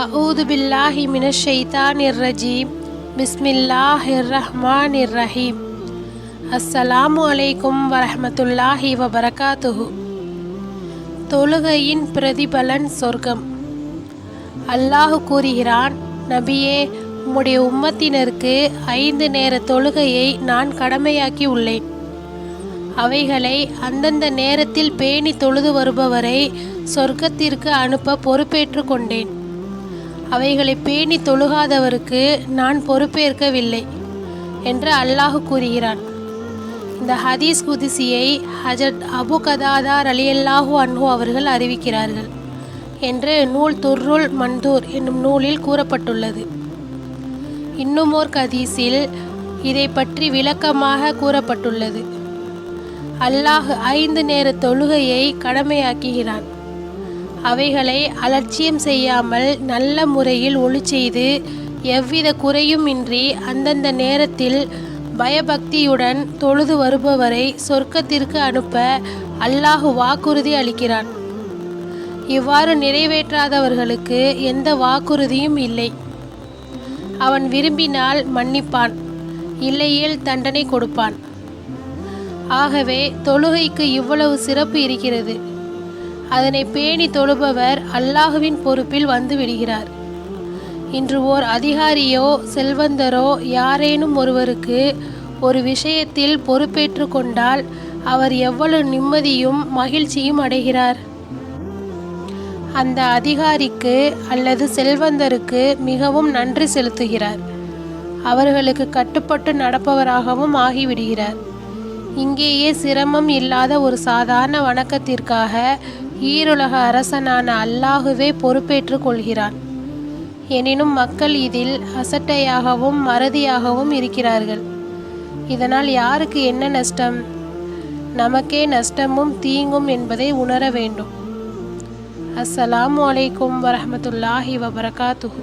அவுது பில்லாஹி மின ஷெய்தான் இர்ரஜீம் பிஸ்மில்லாஹ் இர் ரஹீம் அஸ்ஸலாமு அலைக்கும் வரஹமத்துல்லாஹி வபரகாத்துஹு தொழுகையின் பிரதிபலன் சொர்க்கம். அல்லாஹு கூறுகிறான் நபியே உம்முடைய உம்மத்தினருக்கு ஐந்து நேர தொழுகையை நான் கடமையாக்கி உள்ளேன். அவைகளை அந்தந்த நேரத்தில் பேணி தொழுது வருபவரை சொர்க்கத்திற்கு அனுப்ப பொறுப்பேற்று கொண்டேன். அவைகளை பேணி தொழுகாதவருக்கு நான் பொறுப்பேற்கவில்லை என்று அல்லாஹ் கூறுகிறான். இந்த ஹதீஸ் குதிசியை ஹஜரத் அபு கதாதார் அலியல்லாஹு அன்ஹு அவர்கள் அறிவிக்கிறார்கள் என்று நூல் துர்ருல் மந்தூர் என்னும் நூலில் கூறப்பட்டுள்ளது. இன்னுமோர் கதீஸில் இதை பற்றி விளக்கமாக கூறப்பட்டுள்ளது. அல்லாஹ் ஐந்து நேர தொழுகையை கடமையாக்குகிறான். அவைகளை அலட்சியம் செய்யாமல் நல்ல முறையில் ஒளி செய்து எவ்வித குறையும் இன்றி அந்தந்த நேரத்தில் பயபக்தியுடன் தொழுது வருபவரை சொர்க்கத்திற்கு அனுப்ப அல்லாஹு வாக்குறுதி அளிக்கிறான். இவ்வாறு நிறைவேற்றாதவர்களுக்கு எந்த வாக்குறுதியும் இல்லை. அவன் விரும்பினால் மன்னிப்பான் இல்லையேல் தண்டனை கொடுப்பான். ஆகவே தொழுகைக்கு இவ்வளவு சிறப்பு இருக்கிறது. அதனை பேணி தொழுபவர் அல்லாஹுவின் பொறுப்பில் வந்து விடுகிறார். இன்று ஓர் அதிகாரியோ செல்வந்தரோ யாரேனும் ஒருவருக்கு ஒரு விஷயத்தில் பொறுப்பேற்று கொண்டால் அவர் எவ்வளவு நிம்மதியும் மகிழ்ச்சியும் அடைகிறார். அந்த அதிகாரிக்கு அல்லது செல்வந்தருக்கு மிகவும் நன்றி செலுத்துகிறார். அவர்களுக்கு கட்டுப்பட்டு நடப்பவராகவும் ஆகிவிடுகிறார். இங்கேயே சிரமம் இல்லாத ஒரு சாதாரண வணக்கத்திற்காக ஈருலக அரசனான அல்லாஹுவே பொறுப்பேற்றுக் கொள்கிறான். எனினும் மக்கள் இதில் அசட்டையாகவும் மறதியாகவும் இருக்கிறார்கள். இதனால் யாருக்கு என்ன நஷ்டம்? நமக்கே நஷ்டமும் தீங்கும் என்பதை உணர வேண்டும். அஸ்ஸலாமு அலைக்கும் வரமத்துல்லாஹி வபரகாத்துஹு.